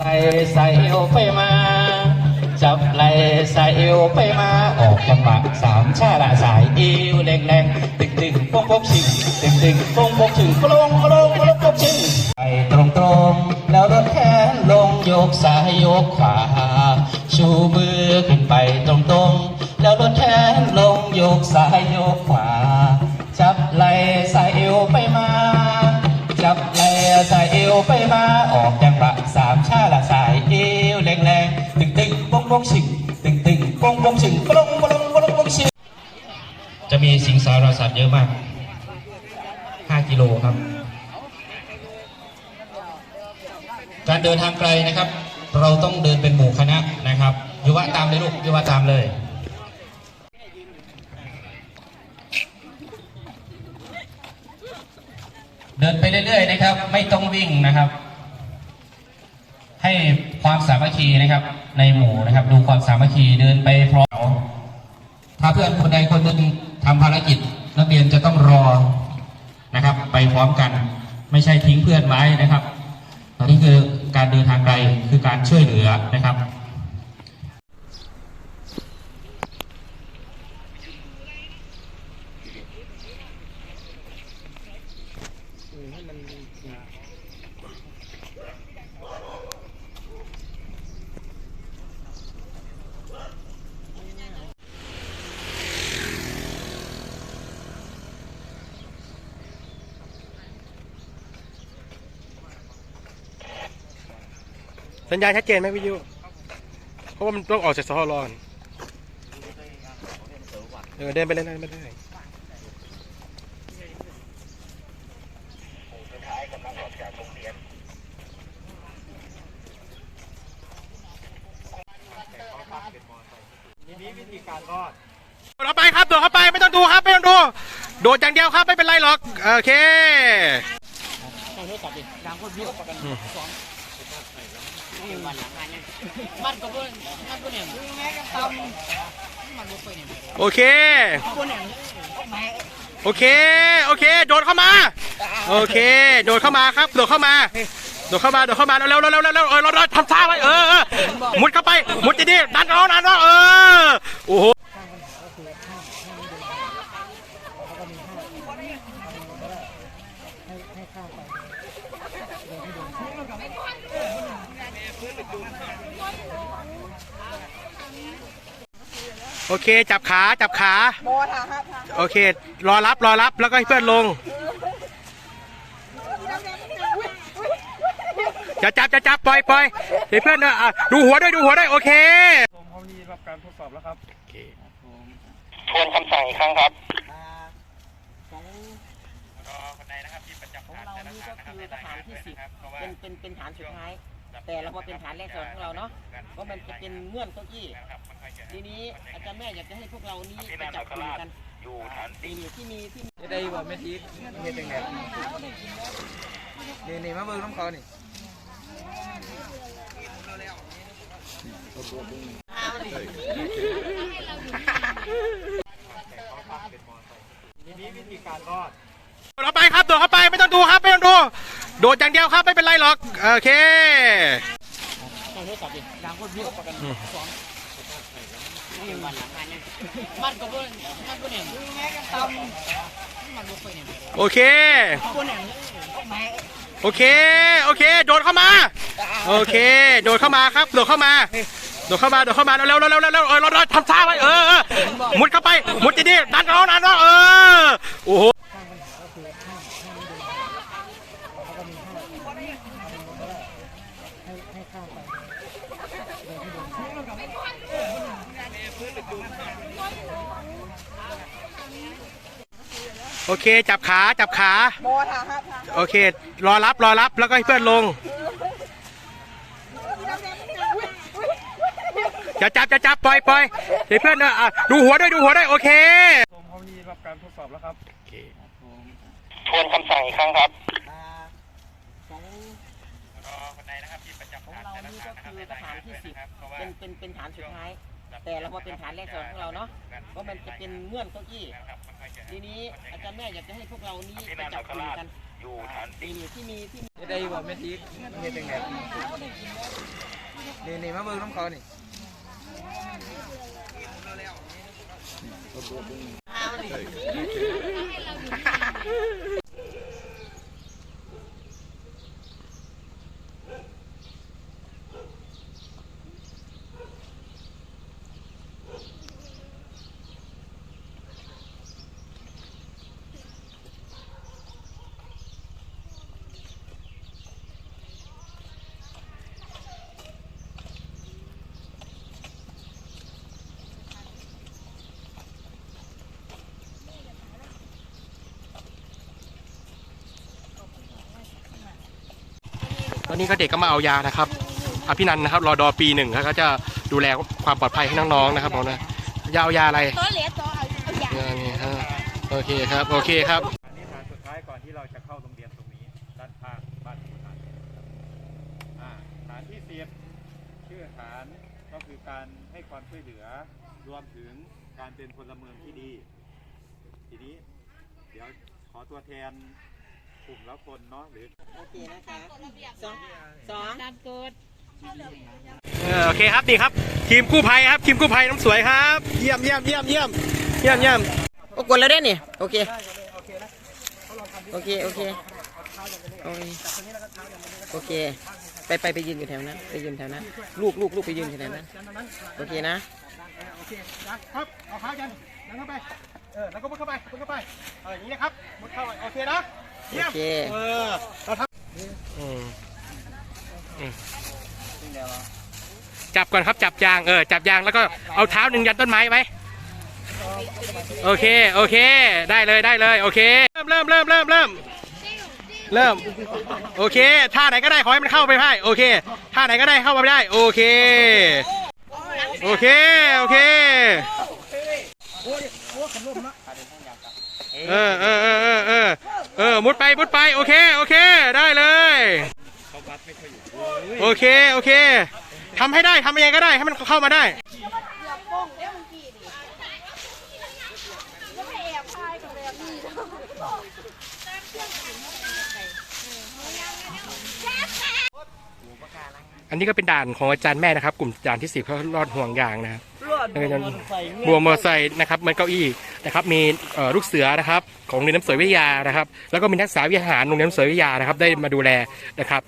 ไหลใส่เอวไปมา จับไหลใส่เอวไปมา ออกจังหวะสามชาละสายเอวแรงแรงตึงตึงโป๊กโป๊กชิงตึงตึงโป๊กโป๊กชิงกลงกลงกลงโป๊กชิงไปตรงตรงๆแล้วลดแขนลงโยกซ้ายโยกขวา ชูมือขึ้นไปตรงตรงๆแล้วลดแขนลงโยกซ้ายโยกขวา วไปมาออกจังหวะสามชาละสายเอวแรงแรงตึงตึงโป้งโป้งชิงตึงตึงโป้งโป้งชิงปลงปลงปลงปลงชิงจะมีสิงสารสัตว์เยอะมาก 5 กิโลครับ การเดินทางไกลนะครับ เราต้องเดินเป็นหมู่คณะนะครับยุวะตามเลยลูกยุวะตามเลย เดินไปเรื่อยๆนะครับ ไม่ต้องวิ่งนะครับ ให้ความสามัคคีนะครับ ในหมู่นะครับ ดูความสามัคคีเดินไปพร้อมถ้าเพื่อนคนใดคนหนึ่งทำภารกิจ นักเรียนจะต้องรอนะครับ ไปพร้อมกัน ไม่ใช่ทิ้งเพื่อนไว้นะครับอันนี้คือการเดินทางไกลคือการช่วยเหลือนะครับ สัญญาณชัดเจนไหมวิทยุเพราะว่ามันต้องออกจากสหรอนเออเดินไปเลยนะไม่ได้เราไปครับโดดเข้าไปไม่ต้องดูครับไม่ต้องดู โดดอย่างเดียวครับไม่เป็นไรหรอก โอเคมันก็เพิ่นมันก็เนี่ยแม่กันตำมันบ่ไปเนี่ย โอเคบ่เนี่ยแม่โอเค โอเค โดดเข้ามา โอเค โดดเข้ามาครับ โดดเข้ามา โดดเข้ามา โดดเข้ามาเร็วๆเร็วเร็วเร็วๆเออเราเราทำท่าไว้เออมุดเข้าไป มุดดีๆดันเอาดันเอาเออ โอ้โห โอเค จับขา จับขาโบทาครับโอเค รอรับรอรับแล้วก็ให้เพื่อนลงจะจับจะจับปล่อยปล่อยให้เพื่อนเอออะดูหัวด้วยดูหัวด้วยโอเคทวนคำสั่งอีกครั้งครับของเรานี่ก็คือฐานที่สิบเป็นเป็นเป็นฐานสุดท้าย แต่เรามาเป็นฐานแรกของเราเนาะเพราะมันจะเป็นเงื่อนเก้าอี้ทีนี้อาจารย์แม่อยากจะให้พวกเรานี้ไปจับกลุ่มกันอยู่ฐานที่ที่มีที่มีได้บ่แม่ทีเฮ็ดจังได๋นี่นี่มาเบิ่งน้ำเขานี่เราไปครับโดดเข้าไปไม่ต้องดูครับไม่ต้องดู โดดอย่างเดียวครับไม่เป็นไรหรอก โอเคโอเค โอเค โอเค โดดเข้ามา โอเค โดดเข้ามาครับ โดดเข้ามา โดดเข้ามา โดดเข้ามาเร็วเร็วเร็วเร็วเออเราเราทำท่าไว้เออเออมุดเข้าไป มุดดีๆดันเอาดันเอาเออ โอ้โห โอเค จับขาจับขาโบทาครับโอเค รอรับรอรับแล้วก็ให้เพื่อนลงจะจับจะจับปล่อยปล่อยให้เพื่อนเอออะดูหัวด้วยดูหัวด้วยโอเคทวนคำสั่งอีกครั้งครับของของเรานี่ก็คือฐานที่สิบเป็นเป็นเป็นฐานสุดท้าย แแต่เรามาเป็นฐานแรกสอนของเราเนาะว่ามันจะเป็นเงื่อนเก้าอี้ทีนี้อาจารย์แม่อยากจะให้พวกเรานี้ไปจับกลุ่มกันนี่นี่ที่มีที่มีเฮ็ดได้บ่แม่ทีเฮ็ดยังไงนี่นี่มาเบิ่งน้ำเขานี่ ตอนนี้ก็เด็กก็มาเอายานะครับอภินันท์นะครับรอดอปีหนึ่งครับก็จะดูแลความปลอดภัยให้น้องๆนะครับผมนะยาเอายาอะไรตัวเหลือตัวเอาเอาอย่างยานี่ฮะโอเคครับโอเคครับอันนี้ฐานสุดท้ายก่อนที่เราจะเข้าโรงเรียนตรงนี้ด้านข้างบ้านคุณฐานอ่าฐานที่สิบชื่อฐานก็คือการให้ความช่วยเหลือรวมถึงการเป็นพลเมืองที่ดี ทีนี้ เดี๋ยวขอตัวแทน กลุ่มละคนเนาะหรือโอเคนะคะสองสองตามกฎเออโอเคครับนี่ครับ ทีมกู้ภัยครับ ทีมกู้ภัยน้ำสวยครับ เยี่ยมเยี่ยมเยี่ยมเยี่ยมเยี่ยมเยี่ยมโอ้กดแล้วได้นี่โอเคโอเคโอเคโอเคโอเค ไปไปไปยืนอยู่แถวนั้นไปยืนแถวนั้นลูกลูกลูกไปยืนอยู่แถวนั้นโอเคนะโอเคนะครับเอาขากันนั่งเข้าไปเออแล้วก็มุดเข้าไปมุดเข้าไปเอออย่างนี้นะครับมุดเข้าไปโอเคนะ โอเยี่ยมเคเออเราทำอืมอืมจับก่อนครับจับยางเออจับยางแล้วก็เอาเท้าหนึ่งยันต้นไม้ไว้โอเคโอเค ได้เลยได้เลยโอเค เริ่มเริ่มเริ่มเริ่มเริ่มเริ่มโอเคท่าไหนก็ได้ขอให้มันเข้าไปได้โอเคท่าไหนก็ได้เข้ามาได้ โอเค โอเคโอเคเออเออเออ เออมุดไปมุดไปโอเคโอเคได้เลยโอเคโอเคทำให้ได้ทำยังไงก็ได้ให้มันเข้ามาได้อันนี้ก็เป็นด่านของอาจารย์แม่นะครับ กลุ่มด่านที่สิบเขารอดห่วงยางนะครับ บัวมอไซค์นะครับมันเก้าอี้นะครับมีเอ่อลูกเสือนะครับของโรงเรียนน้ำสวยวิทยานะครับ แล้วก็มีนักศึกษาวิทยาหารโรงเรียนน้ำสวยวิทยานะครับได้มาดูแลนะครับ